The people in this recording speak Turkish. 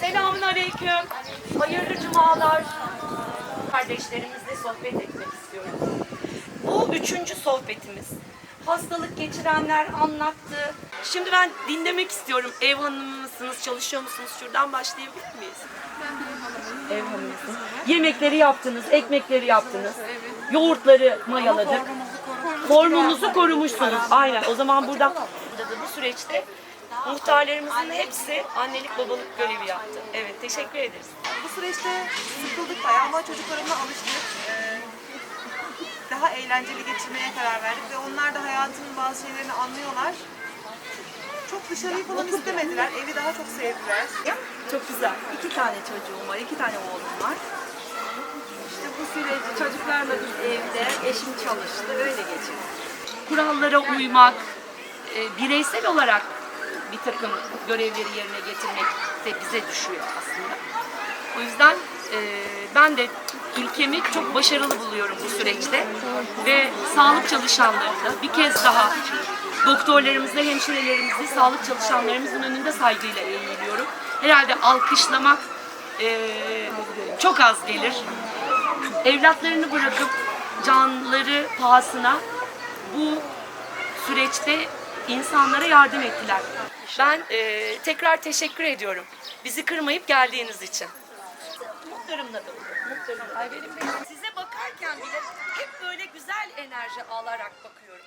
Selamun aleyküm. Hayırlı cumalar. Kardeşlerimizle sohbet etmek istiyorum. Bu üçüncü sohbetimiz. Hastalık geçirenler anlattı. Şimdi ben dinlemek istiyorum. Ev hanımı mısınız, çalışıyor musunuz? Şuradan başlayabilir miyiz? Ev hanımısınız. Yemekleri yaptınız, ekmekleri yaptınız. Yoğurtları mayaladık. Formunuzu korumuşsunuz. Aynen. O zaman burada burada da bu süreçte muhtarlarımızın hepsi annelik babalık görevi yaptı. Evet, teşekkür ederiz. Bu süreçte sıkıldık bayağı ama çocuklarımla alıştık. Ee, daha eğlenceli geçirmeye karar verdik ve onlar da hayatın bazı şeylerini anlıyorlar. Çok dışarıyı falan istemediler, evi daha çok sevdiler. Çok güzel. İki tane çocuğum var, iki tane oğlum var. İşte bu süreci çocuklarla biz evde, eşim çalıştı, öyle geçirdik. kurallara uymak, e, bireysel olarak bir takım görevleri yerine getirmek de bize düşüyor aslında. O yüzden e, ben de ülkemi çok başarılı buluyorum bu süreçte ve sağlık çalışanlarını bir kez daha doktorlarımızla, hemşirelerimizi, sağlık çalışanlarımızın önünde saygıyla eğiliyorum. Herhalde alkışlamak e, çok az gelir. Evlatlarını bırakıp canları pahasına bu süreçte insanlara yardım ettiler. Ben e, tekrar teşekkür ediyorum. Bizi kırmayıp geldiğiniz için. Muhtarımla da Bey. Size bakarken bile hep böyle güzel enerji alarak bakıyorum.